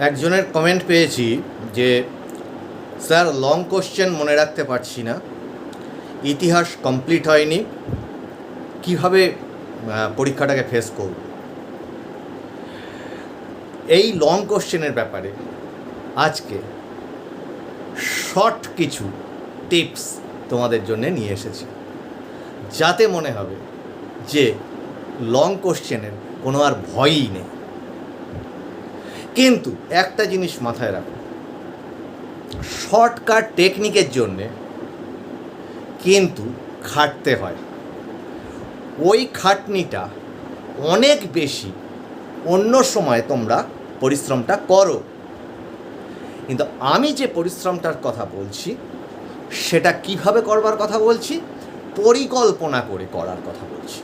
একজনের কমেন্ট পেয়েছি যে, স্যার লং কোশ্চেন মনে রাখতে পারছি না। ইতিহাস কমপ্লিট হয়নি। কীভাবে পরীক্ষাটাকে ফেস করব? এই লং কোশ্চেনের ব্যাপারে আজকে শর্ট কিছু টিপস তোমাদের জন্য নিয়ে এসেছি। যাতে মনে হবে যে লং কোশ্চেনের কোনো আর ভয়ই নেই। কিন্তু একটা জিনিস মাথায় রাখো। শর্টকাট টেকনিকের জন্যে কিন্তু খাটতে হয়। ওই খাটনিটা অনেক বেশি অন্য সময় তোমরা পরিশ্রমটা করো। কিন্তু আমি যে পরিশ্রমটার কথা বলছি, সেটা কীভাবে করবার কথা বলছি? পরিকল্পনা করে করার কথা বলছি।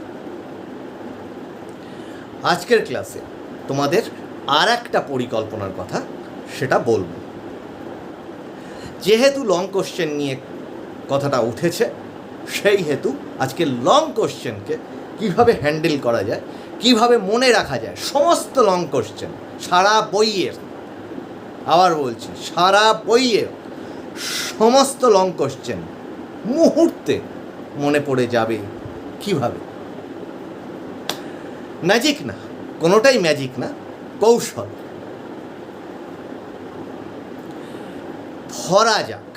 আজকের ক্লাসে তোমাদের আর একটা পরিকল্পনার কথা সেটা বলব। যেহেতু লং কোশ্চেন নিয়ে কথাটা উঠেছে, সেই হেতু আজকে লং কোশ্চেনকে কীভাবে হ্যান্ডেল করা যায়, কীভাবে মনে রাখা যায়, সমস্ত লং কোশ্চেন সারা বইয়ের, আবার বলছি, সারা বইয়ের সমস্ত লং কোশ্চেন মুহূর্তে মনে পড়ে যাবে কীভাবে? ম্যাজিক না, কোনোটাই ম্যাজিক না কৌশল। ধরা যাক,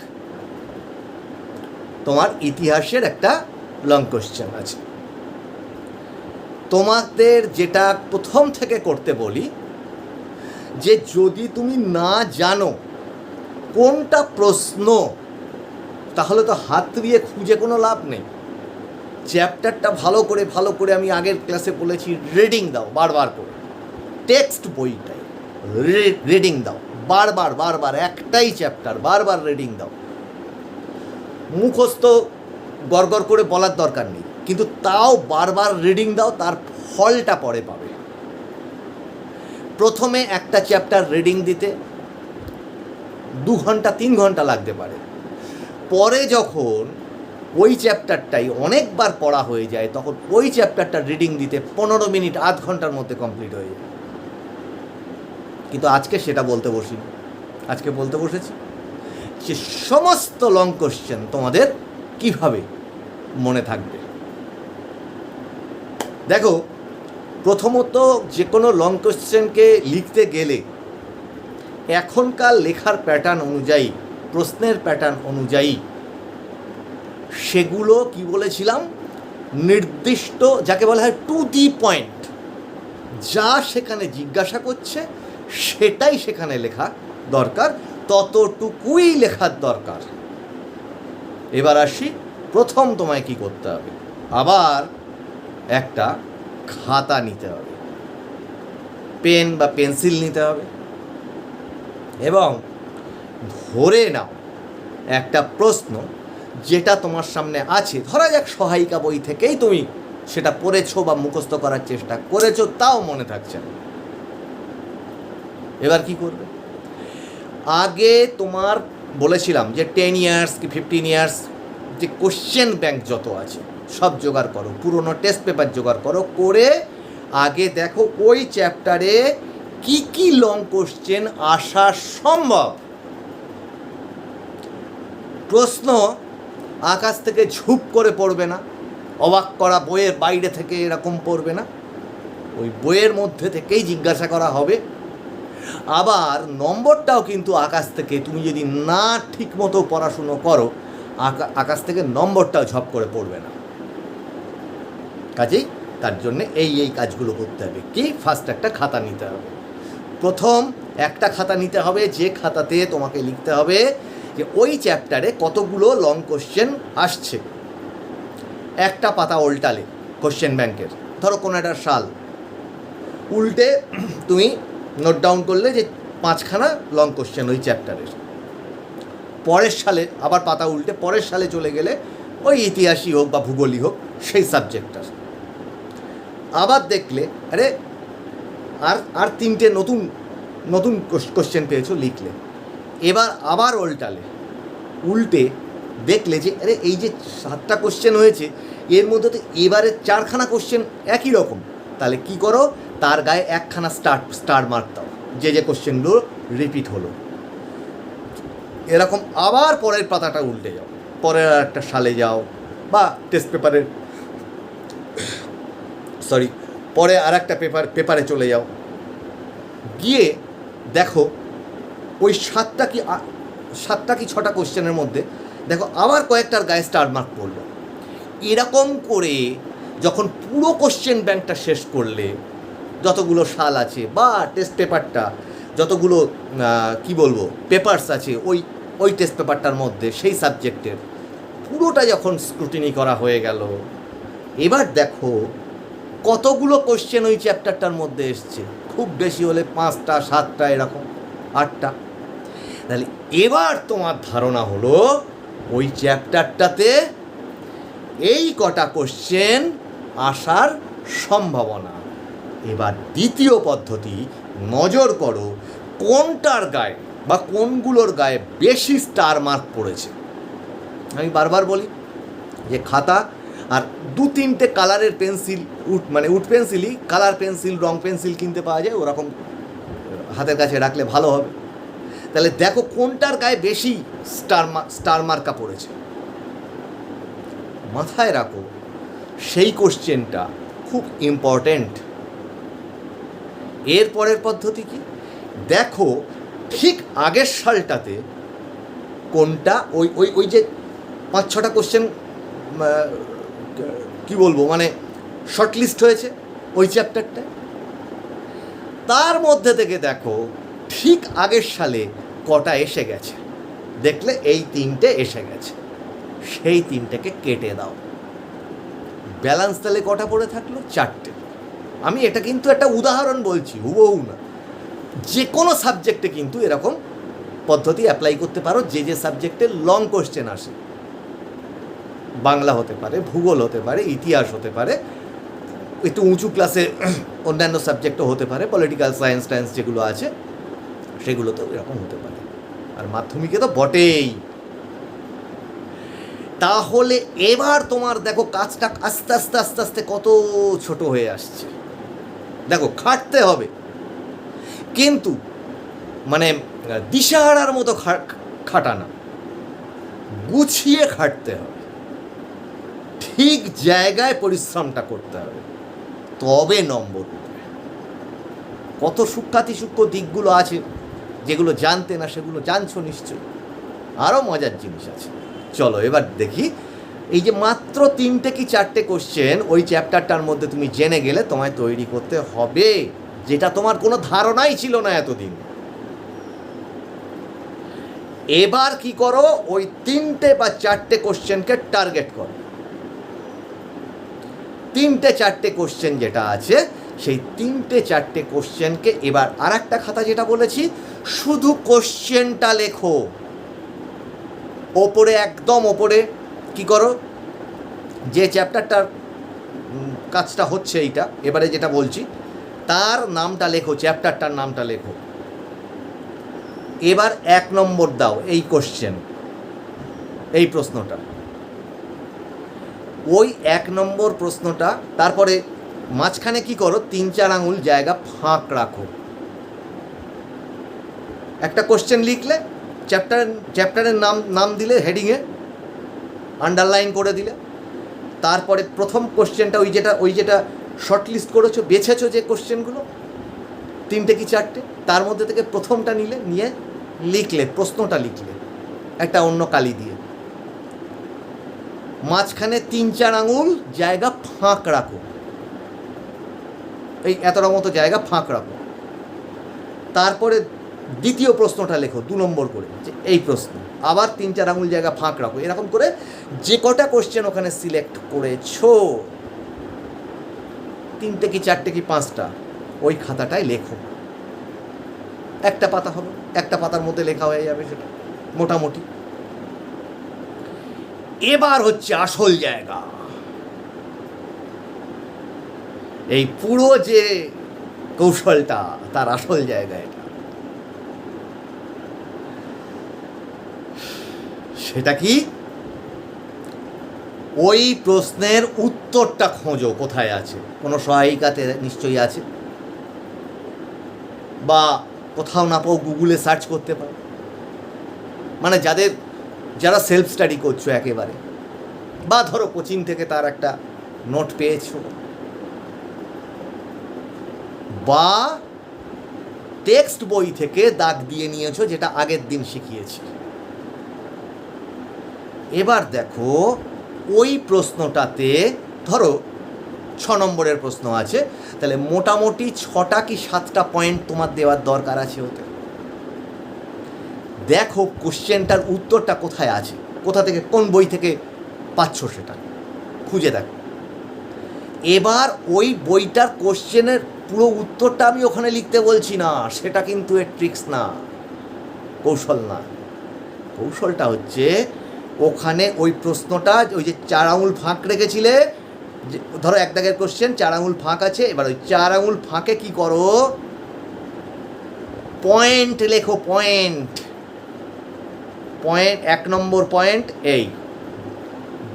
তোমার ইতিহাসের একটা লং কোশ্চেন আছে। তোমাদের যেটা প্রথম থেকে করতে বলি, যে যদি তুমি না জানো কোনটা প্রশ্ন, তাহলে তো হাত দিয়ে খুঁজে কোনো লাভ নেই। চ্যাপ্টারটা ভালো করে ভালো করে আমি আগের ক্লাসে বলেছি রিডিং দাও, বারবার করে। টেক্সট বইটাই। রিডিং দাও। বারবার বারবার, একটাই চ্যাপ্টার বারবার রিডিং দাও। মুখস্থ গড়গড় করে বলার দরকার নেই। কিন্তু তাও বারবার রিডিং দাও, তার ফলটা পরে পাবে। প্রথমে একটা চ্যাপ্টার রিডিং দিতে দু ঘণ্টা, তিন ঘণ্টা লাগতে পারে। পরে যখন ওই চ্যাপ্টারটাই অনেকবার পড়া হয়ে যায়, তখন ওই চ্যাপ্টারটা রিডিং দিতে পনেরো মিনিট, আধ ঘণ্টার মধ্যে কমপ্লিট হয়ে যায়। আজকে সেটা বলতে বসি আজকে বলতে বসেছি যে সমস্ত লং কোশ্চেন তোমাদের কীভাবে মনে থাকবে? দেখো, প্রথমত যে কোনো লং কোশ্চেনকে লিখতে গেলে এখনকার লেখার প্যাটার্ন অনুযায়ী, প্রশ্নের প্যাটার্ন অনুযায়ী সেগুলো কি বলেছিলাম? নির্দিষ্ট যাকে বলা হয় টু দি পয়েন্ট যা সেখানে জিজ্ঞাসা করছে সেটাই সেখানে লেখা দরকার, ততটুকুই লেখার দরকার। এবার আসি প্রথম তোমায় কি করতে হবে। আবার একটা খাতা নিতে হবে। পেন বা পেন্সিল নিতে হবে এবং ধরে নাও একটা প্রশ্ন যেটা তোমার সামনে আছে। ধরা যাক সহায়িকা বই থেকেই তুমি সেটা পড়েছো বা মুখস্থ করার চেষ্টা করেছ, তাও মনে থাকছে না। এবার কি করবে? আগে তোমার বলেছিলাম যে টেন ইয়ার্স কি ফিফটিন ইয়ার্স যে কোশ্চেন ব্যাংক যত আছে, সব জোগাড় করো, পুরনো টেস্ট পেপার জোগাড় করো, করে আগে দেখো ওই চ্যাপ্টারে কি কি লং কোশ্চেন আসা সম্ভব। প্রশ্ন আকাশ থেকে ঝুপ করে পড়বে না, অবাক করা বইয়ের বাইরে থেকে এরকম পড়বে না। ওই বইয়ের মধ্যে থেকেই জিজ্ঞাসা করা হবে আবার নম্বরটাও কিন্তু আকাশ থেকে তুমি যদি না ঠিক মতো পড়াশুনো করো, আকা- আকাশ থেকে নম্বরটাও ঝপ করে পড়বে না। কাজেই তার জন্য এই এই কাজগুলো করতে হবে। কি? ফার্স্ট একটা খাতা নিতে হবে। প্রথম একটা খাতা নিতে হবে, যে খাতাতে তোমাকে লিখতে হবে যে ওই চ্যাপ্টারে কতগুলো লং কোশ্চেন আসছে। একটা পাতা উল্টালে কোশ্চেন ব্যাংকের ধরো কোনো একটা সাল। উল্টে তুমি নোট ডাউন করলে যে পাঁচখানা লং কোশ্চেন ওই চ্যাপ্টারের পরের সালে, আবার পাতা উল্টে পরের সালে চলে গেলে ওই ইতিহাসই হোক বা ভূগোলই হোক, সেই সাবজেক্টটার আবার দেখলে, আরে, আর আর তিনটে নতুন নতুন কোশ্চেন পেয়েছ, লিখলে। এবার আবার উল্টালে। উল্টে দেখলে যে, আরে, এই যে সাতটা কোশ্চেন হয়েছে, এর মধ্যে তো এবারে চারখানা কোশ্চেন একই রকম। তাহলে কি করো? তার গায়ে একখানা স্টার স্টার মার্ক দাও। যে যে কোশ্চেনগুলো রিপিট হলো। এরকম আবার পরের পাতাটা উল্টে যাও। পরের আর একটা সালে যাও বা টেস্ট পেপারের সরি পরে আর একটা পেপার পেপারে চলে যাও। গিয়ে দেখো, ওই সাতটা কি সাতটা কি ছটা কোশ্চেনের মধ্যে দেখো আবার কয়েকটার গায়ে স্টার মার্ক পড়ল। এরকম করে যখন পুরো কোশ্চেন ব্যাংকটা শেষ করলে যতগুলো সাল আছে বা টেস্ট পেপারটা যতগুলো কি বলব পেপারস আছে, ওই ওই টেস্ট পেপারটার মধ্যে সেই সাবজেক্টের পুরোটা যখন স্ক্রুটিনি করা হয়ে গেল, এবার দেখো কতগুলো কোশ্চেন ওই চ্যাপ্টারটার মধ্যে এসছে। খুব বেশি হলে পাঁচটা, সাতটা, এরকম, আটটা। তাহলে এবার তোমার ধারণা হলো, ওই চ্যাপ্টারটাতে এই কটা কোশ্চেন আসার সম্ভাবনা। এবার দ্বিতীয় পদ্ধতি, নজর করো কোনটার গায়ে বা কোনগুলোর গায়ে বেশি স্টার মার্ক পড়েছে। আমি বারবার বলি যে খাতা আর দু তিনটে কালারের পেন্সিল উড মানে উড পেন্সিলই কালার পেন্সিল, রং পেন্সিল কিনতে পাওয়া যায়, ওরকম হাতের কাছে রাখলে ভালো হবে। তাহলে দেখো কোনটার গায়ে বেশি স্টার স্টার মার্কা পড়েছে। মাথায় রাখো, সেই কোশ্চেনটা খুব ইম্পর্ট্যান্ট এর পরের পদ্ধতি কি? দেখো, ঠিক আগের সালটাতে কোনটা, ওই ওই ওই যে পাঁচ, ছটা কোশ্চেন কি বলব মানে শর্টলিস্ট হয়েছে ওই চ্যাপ্টারটায় তার মধ্যে থেকে দেখো, ঠিক আগের সালে কটা এসে গেছে? দেখলে এই তিনটে এসে গেছে। সেই তিনটেকে কেটে দাও। ব্যালেন্স তাহলে কটা পড়ে থাকল? চারটে। আমি এটা কিন্তু একটা উদাহরণ বলছি, হুবহু না। যে কোনো সাবজেক্টে কিন্তু এরকম পদ্ধতি অ্যাপ্লাই করতে পারো, যে যে সাবজেক্টে লং কোশ্চেন আসে। বাংলা হতে পারে, ভূগোল হতে পারে, ইতিহাস হতে পারে, একটু উঁচু ক্লাসে অন্যান্য সাবজেক্টও হতে পারে পলিটিক্যাল সায়েন্স টায়েন্স যেগুলো আছে সেগুলোতেও এরকম হতে পারে। আর মাধ্যমিকে তো বটেই। তাহলে এবার তোমার দেখো কাজটা আস্তে আস্তে আস্তে আস্তে কত ছোট হয়ে আসছে। দেখো, খাটতে হবে। কিন্তু মানে দিশাহারার মতো খাটানা। গুছিয়ে খাটতে হবে। ঠিক জায়গায় পরিশ্রমটা করতে হবে। তবে নম্বর কত সূক্ষাতি সূক্ষ্ম দিকগুলো আছে, যেগুলো জানতে না, সেগুলো জানছো নিশ্চয়ই। আরও মজার জিনিস আছে। চলো, এবার দেখি এই যে মাত্র তিনটে কি চারটে কোশ্চেন ওই চ্যাপ্টারটার মধ্যে তুমি জেনে গেলে তোমায় তৈরি করতে হবে। যেটা তোমার কোনো ধারণাই ছিল না এতদিন। এবার কি করো, ওই তিনটে বা চারটে কোশ্চেনকে টার্গেট করো। তিনটে চারটে কোশ্চেন যেটা আছে, সেই তিনটে চারটে কোশ্চেনকে এবার আর একটা খাতা যেটা বলেছি, শুধু কোশ্চেনটা লেখো। ওপরে একদম ওপরে কি করো? যে চ্যাপ্টারটার কাজটা হচ্ছে এইটা, এবারে যেটা বলছি, তার নামটা লেখো চ্যাপ্টারটার নামটা লেখো। এবার এক নম্বর দাও, এই কোশ্চেন এই প্রশ্নটা। ওই এক নম্বর প্রশ্নটা, তারপরে মাঝখানে কি করো, তিন চার আঙুল জায়গা ফাঁক রাখো। একটা কোশ্চেন লিখলে চ্যাপ্টার চ্যাপ্টারের নাম নাম দিলে হেডিংয়ে আন্ডারলাইন করে দিলে। তারপরে প্রথম কোশ্চেনটা ওই যেটা ওই যেটা শর্টলিস্ট করেছ, বেছেছো যে কোশ্চেনগুলো তিনটে কি চারটে, তার মধ্যে থেকে প্রথমটা নিলে, নিয়ে লিখলে, প্রশ্নটা লিখলে, একটা অন্য কালি দিয়ে। মাঝখানে তিন চার আঙুল, জায়গা ফাঁক রাখো। এই এতটা মতো জায়গা ফাঁক রাখো। তারপরে দ্বিতীয় প্রশ্নটা লেখো, দু নম্বর করে, যে এই প্রশ্ন। আবার তিন চার আঙুল জায়গা ফাঁক রাখো। এরকম করে যে কটা কোশ্চেন ওখানে সিলেক্ট করেছ, তিনটে কি, চারটে কি, পাঁচটা, ওই খাতাটায় লেখো। একটা পাতা হবে, একটা পাতার মধ্যে লেখা হয়ে যাবে সেটা, মোটামুটি। এবার হচ্ছে আসল জায়গা। এই পুরো যে কৌশলটা, তার আসল জায়গা এটা। সেটা কি? ওই প্রশ্নের উত্তরটা খোঁজো, কোথায় আছে? কোনো সহায়িকাতে নিশ্চয়ই আছে? বা কোথাও না পাও গুগলে সার্চ করতে পারো। মানে যাদের, যারা সেলফ স্টাডি করছ একেবারে। বা ধরো কোচিং থেকে তার একটা নোট পেয়েছ। বা টেক্সট বই থেকে দাগ দিয়ে নিয়েছো যেটা আগের দিন শিখিয়েছি। এবার দেখো, ওই প্রশ্নটাতে ধরো, ছ নম্বরের প্রশ্ন আছে, তাহলে মোটামুটি ছটা কি সাতটা পয়েন্ট তোমার দেওয়ার দরকার আছে ওতে? দেখো কোশ্চেনটার উত্তরটা কোথায় আছে, কোথা থেকে, কোন বই থেকে পাচ্ছ সেটা, খুঁজে দেখো। এবার ওই বইটার কোশ্চেনের পুরো উত্তরটা আমি ওখানে লিখতে বলছি না, সেটা কিন্তু এর ট্রিক্স না, কৌশল না। কৌশলটা হচ্ছে ওখানে ওই প্রশ্নটা, ওই যে চার আঙুল ফাঁক রেখেছিলে ধরো এক দাগের কোশ্চেন চার আঙুল ফাঁক আছে, এবার ওই চার আঙুল ফাঁকে কি করো? পয়েন্ট লেখো পয়েন্ট পয়েন্ট এক নম্বর পয়েন্ট এই।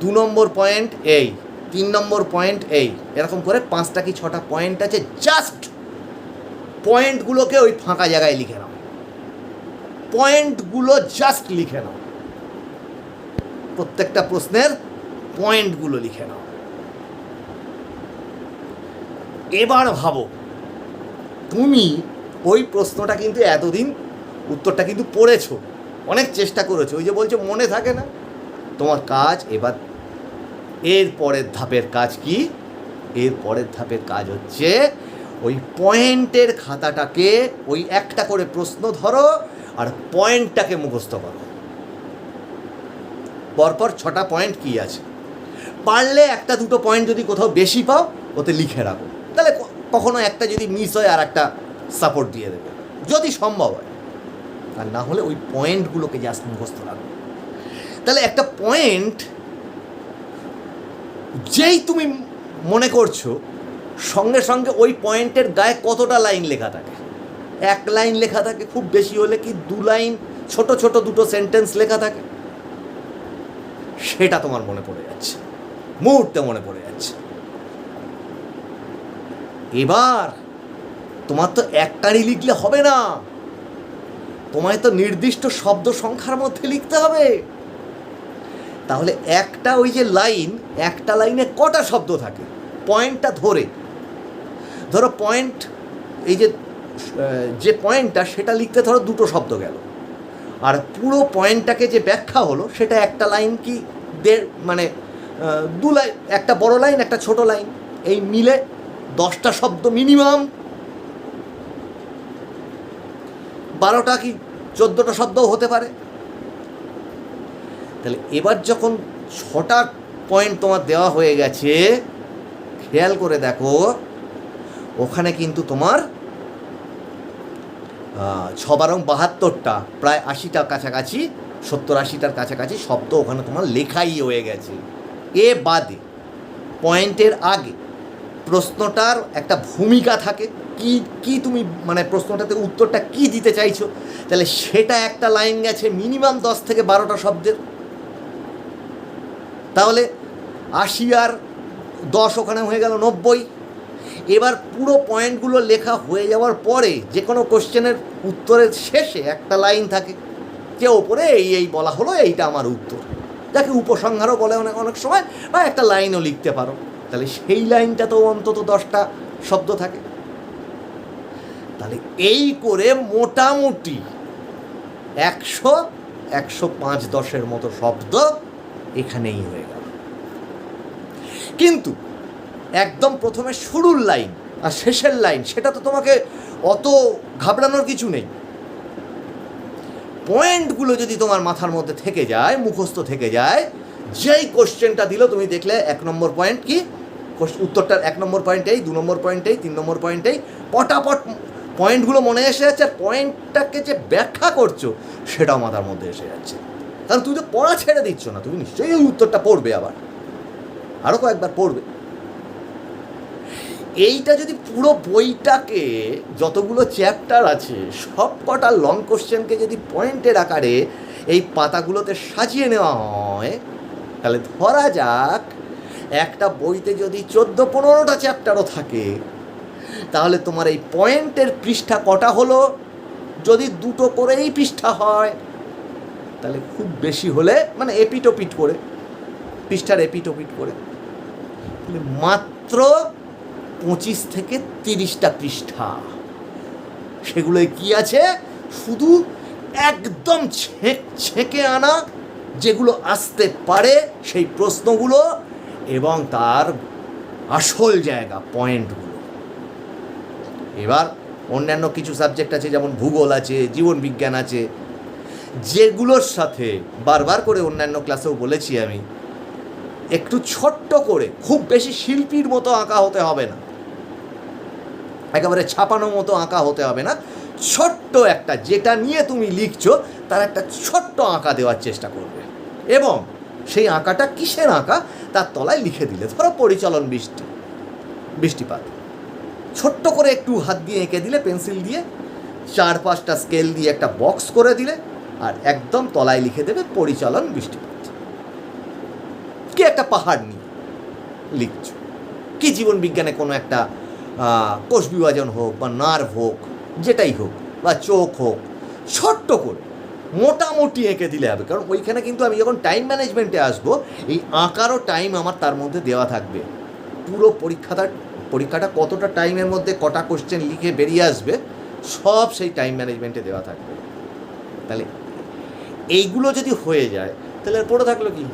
দু নম্বর পয়েন্ট এই। তিন নম্বর পয়েন্ট এই। এরকম করে পাঁচটা কি ছটা পয়েন্ট আছে জাস্ট পয়েন্টগুলোকে ওই ফাঁকা জায়গায় লিখে নাও। পয়েন্টগুলো জাস্ট লিখে নাও। প্রত্যেকটা প্রশ্নের পয়েন্টগুলো লিখে নাও। এবার ভাবো, তুমি ওই প্রশ্নটা কিন্তু এতদিন উত্তরটা কিন্তু পড়েছো, অনেক চেষ্টা করেছ, ওই যে বলছো মনে থাকে না। তোমার কাজ এবার, এর পরের ধাপের কাজ কি? এর পরের ধাপের কাজ হচ্ছে ওই পয়েন্টের খাতাটাকে ওই একটা করে প্রশ্ন ধরো আর পয়েন্টটাকে মুখস্থ করো। পরপর ছটা পয়েন্ট কি আছে? পারলে একটা দুটো পয়েন্ট যদি কোথাও বেশি পাও, ওতে লিখে রাখো। তাহলে কখনো একটা যদি মিস হয় আর একটা সাপোর্ট দিয়ে দেবে। যদি সম্ভব হয়। আর না হলে ওই পয়েন্টগুলোকে জাস্ট মুখস্থ রাখো। তাহলে একটা পয়েন্ট যেই তুমি মনে করছ, সঙ্গে সঙ্গে ওই পয়েন্টের গায়ে কতটা লাইন লেখা থাকে। এক লাইন লেখা থাকে খুব বেশি হলে কি দু লাইন ছোট ছোট দুটো সেন্টেন্স লেখা থাকে? সেটা তোমার মনে পড়ে যাচ্ছে। মুহূর্তে মনে পড়ে যাচ্ছে। এবার তোমার তো একটারই লিখলে হবে না। তোমায় তো নির্দিষ্ট শব্দ সংখ্যার মধ্যে লিখতে হবে। তাহলে একটা ওই যে লাইন, একটা লাইনে কটা শব্দ থাকে? পয়েন্টটা ধরে। ধরো পয়েন্ট, এই যে যে পয়েন্টটা, সেটা লিখতে ধরো দুটো শব্দ গেল। আর পুরো পয়েন্টটাকে যে ব্যাখ্যা হলো, সেটা একটা লাইন কি দেড় মানে দু লাইন একটা বড় লাইন, একটা ছোট লাইন। এই মিলে দশটা শব্দ মিনিমাম। বারোটা কি চোদ্দোটা শব্দও হতে পারে। তাহলে এবার যখন ছটা পয়েন্ট তোমার দেওয়া হয়ে গেছে, খেয়াল করে দেখো, ওখানে কিন্তু তোমার আহ, ছ বারং বাহাত্তরটা প্রায় আশিটার কাছাকাছি সত্তর আশিটার কাছাকাছি শব্দ ওখানে তোমার লেখাই হয়ে গেছে। এ বাদে পয়েন্টের আগে প্রশ্নটার একটা ভূমিকা থাকে কি কি তুমি মানে প্রশ্নটাতে উত্তরটা কি দিতে চাইছো? তাহলে সেটা একটা লাইন গেছে মিনিমাম দশ থেকে বারোটা শব্দের। তাহলে আশি আর দশ ওখানে হয়ে গেল নব্বই। এবার পুরো পয়েন্টগুলো লেখা হয়ে যাওয়ার পরে যে কোনো কোশ্চেনের উত্তরের শেষে একটা লাইন থাকে, যে ওপরে এই এই বলা হলো, এইটা আমার উত্তর। যাকে উপসংহারও বলে অনেক অনেক সময়, বা একটা লাইনও লিখতে পারো। তাহলে সেই লাইনটা তো অন্তত দশটা শব্দ থাকে। তাহলে এই করে মোটামুটি একশো একশো পাঁচ দশের মতো শব্দ এখানেই হয়ে গেল। কিন্তু একদম প্রথমে শুরুর লাইন আর শেষের লাইন, সেটা তো তোমাকে অত ঘাবড়ানোর কিছু নেই। পয়েন্টগুলো যদি তোমার মাথার মধ্যে থেকে যায়, মুখস্থ থেকে যায়, যেই কোশ্চেনটা দিল তুমি দেখলে এক নম্বর পয়েন্ট কি? উত্তরটার এক নম্বর পয়েন্টেই, দু নম্বর পয়েন্টেই, তিন নম্বর পয়েন্টেই, পটাপট পয়েন্টগুলো মনে এসে যাচ্ছে, আর পয়েন্টটাকে যে ব্যাখ্যা করছ, সেটাও মাথার মধ্যে এসে যাচ্ছে। কারণ তুমি তো পড়া ছেড়ে দিচ্ছ না, তুমি নিশ্চয়ই ওই উত্তরটা পড়বে আবার। আরও কয়েকবার পড়বে। এইটা যদি পুরো বইটাকে যতগুলো চ্যাপ্টার আছে, সব কটা লং কোশ্চেনকে যদি পয়েন্টের আকারে এই পাতাগুলোতে সাজিয়ে নেওয়া হয়, তাহলে ধরা যাক একটা বইতে যদি চোদ্দ পনেরোটা চ্যাপ্টারও থাকে, তাহলে তোমার এই পয়েন্টের পৃষ্ঠা কটা হলো? যদি দুটো করেই পৃষ্ঠা হয়, তাহলে খুব বেশি হলে মানে এপিটোপিট করে, পৃষ্ঠার এপিটোপিট করে। মাত্র পঁচিশ থেকে তিরিশটা পৃষ্ঠা। সেগুলোয় কি আছে? শুধু একদম ছেঁক ছেঁকে আনা যেগুলো আসতে পারে সেই প্রশ্নগুলো এবং তার আসল জায়গা, পয়েন্টগুলো। এবার অন্যান্য কিছু সাবজেক্ট আছে, যেমন ভূগোল আছে, জীবন বিজ্ঞান আছে, যেগুলোর সাথে বারবার করে অন্যান্য ক্লাসেও বলেছি আমি, একটু ছোট্ট করে, খুব বেশি শিল্পীর মতো আঁকা হতে হবে না। একেবারে ছাপানো মতো আঁকা হতে হবে না। ছোট্ট একটা, যেটা নিয়ে তুমি লিখছো, তার একটা ছোট্ট আঁকা দেওয়ার চেষ্টা করবে। এবং সেই আঁকাটা কিসের আঁকা? তার তলায় লিখে দিলে। ধরো পরিচালন বৃষ্টি, বৃষ্টিপাত। ছোট্ট করে একটু হাত দিয়ে এঁকে দিলে, পেন্সিল দিয়ে চার পাঁচটা স্কেল দিয়ে একটা বক্স করে দিলে আর একদম তলায় লিখে দেবে পরিচালন বৃষ্টিপাত। কি একটা পাহাড় নিয়ে লিখছো। কি জীবন বিজ্ঞানে কোনো একটা কোষ বিভাজন হোক বা নার্ভ হোক, যেটাই হোক বা চোখ হোক, ছোট্ট করে, মোটামুটি এঁকে দিলে হবে। কারণ ওইখানে কিন্তু আমি যখন টাইম ম্যানেজমেন্টে আসব, এই আঁকারও টাইম আমার তার মধ্যে দেওয়া থাকবে। পুরো পরীক্ষাটা পরীক্ষাটা কতটা টাইমের মধ্যে কটা কোশ্চেন লিখে বেরিয়ে আসবে, সব সেই টাইম ম্যানেজমেন্টে দেওয়া থাকবে। তাহলে এইগুলো যদি হয়ে যায়, তাহলে আর পড়ে থাকল কি?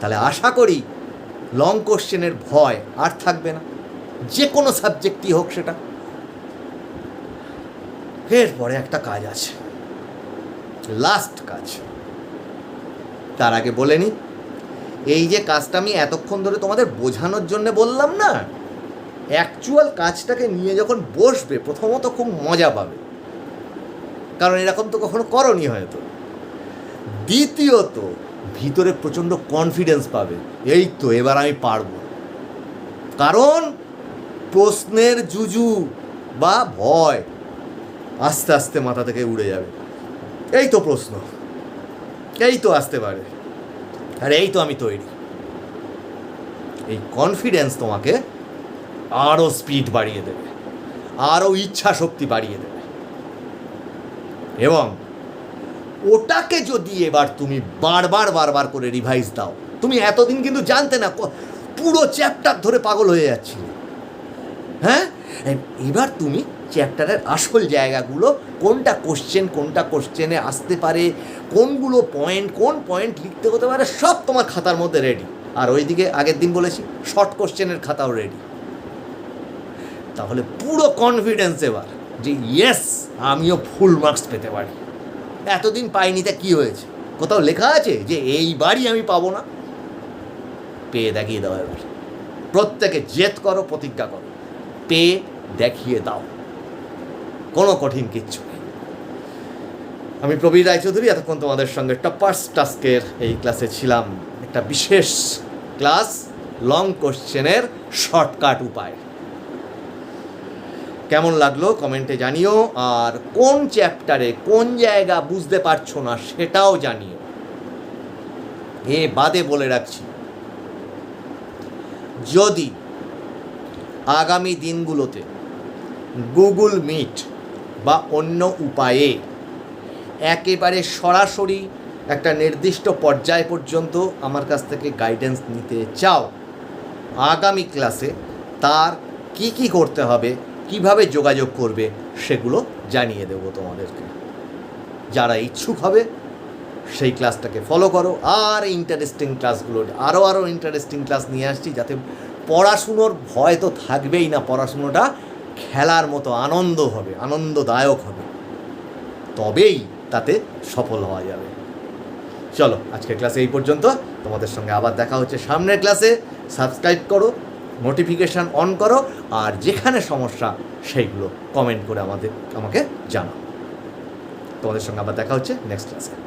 তাহলে আশা করি লং কোশ্চেনের ভয় আর থাকবে না। যে কোনো সাবজেক্টই হোক সেটা। এরপরে একটা কাজ আছে। লাস্ট কাজ। তার আগে বলে নি, এই যে কাজটা আমি এতক্ষণ ধরে তোমাদের বোঝানোর জন্য বললাম না অ্যাকচুয়াল কাজটাকে নিয়ে যখন বসবে, প্রথমত খুব মজা পাবে। কারণ এরকম তো কখনো করনি হয়তো। দ্বিতীয়ত, ভিতরে প্রচণ্ড কনফিডেন্স পাবে, এই তো এবার আমি পারব। কারণ প্রশ্নের জুজু বা ভয় আস্তে আস্তে মাথা থেকে উড়ে যাবে। এই তো প্রশ্ন। এই তো আসতে পারে। আর এই তো আমি তৈরি। এই কনফিডেন্স তোমাকে আরও স্পিড বাড়িয়ে দেবে আরও ইচ্ছা শক্তি বাড়িয়ে দেবে। এবং ওটাকে যদি এবার তুমি বারবার বারবার করে রিভাইজ দাও, তুমি এতদিন কিন্তু জানতে না, পুরো চ্যাপ্টার ধরে পাগল হয়ে যাচ্ছিলে। হ্যাঁ? এবার তুমি চ্যাপ্টারের আসল জায়গাগুলো, কোনটা কোশ্চেন কোনটা কোশ্চেনে আসতে পারে, কোনগুলো পয়েন্ট কোন পয়েন্ট লিখতে হতে পারে, সব তোমার খাতার মধ্যে রেডি আর ওইদিকে আগের দিন বলেছি শর্ট কোশ্চেনের খাতাও রেডি তাহলে পুরো কনফিডেন্স এবার যে ইয়েস আমিও ফুল মার্কস পেতে পারি। এতদিন পাইনি তা কী হয়েছে? কোথাও লেখা আছে যে এইবারই আমি পাবো না? পেয়ে দেখিয়ে দাও এবার। প্রত্যেকে জেদ করো, প্রতিজ্ঞা করো। পেয়ে দেখিয়ে দাও। কোনো কঠিন কিচ্ছু নেই। আমি প্রবীর রায়চৌধুরী, এতক্ষণ তোমাদের সঙ্গে টপার্স টাস্কের এই ক্লাসে ছিলাম। একটা বিশেষ ক্লাস, লং কোশ্চেনের শর্টকাট উপায়। কেমন লাগল কমেন্টে জানিও, আর কোন চ্যাপ্টারে কোন জায়গা বুঝতে পারছ না সেটাও জানিও। এ বাদে বলে রাখছি, যদি আগামী দিনগুলোতে গুগল মিট বা অন্য উপায়ে একেবারে সরাসরি একটা নির্দিষ্ট পর্যায় পর্যন্ত আমার কাছ থেকে গাইডেন্স নিতে চাও, আগামী ক্লাসে তার কি কি করতে হবে, কীভাবে যোগাযোগ করবে সেগুলো জানিয়ে দেবো তোমাদেরকে। যারা ইচ্ছুক হবে সেই ক্লাসটাকে ফলো করো। আর ইন্টারেস্টিং ক্লাসগুলো আরও আরও ইন্টারেস্টিং ক্লাস নিয়ে আসছি যাতে পড়াশুনোর ভয় তো থাকবেই না, পড়াশুনোটা খেলার মতো আনন্দ হবে, আনন্দদায়ক হবে। তবেই তাতে সফল হওয়া যাবে। চলো, আজকের ক্লাসে এই পর্যন্ত। তোমাদের সঙ্গে আবার দেখা হচ্ছে সামনের ক্লাসে। সাবস্ক্রাইব করো, নোটিফিকেশান অন করো, আর যেখানে সমস্যা সেইগুলো কমেন্ট করে আমাদের, আমাকে জানাও। তোমাদের সঙ্গে আবার দেখা হচ্ছে নেক্সট ক্লাসে।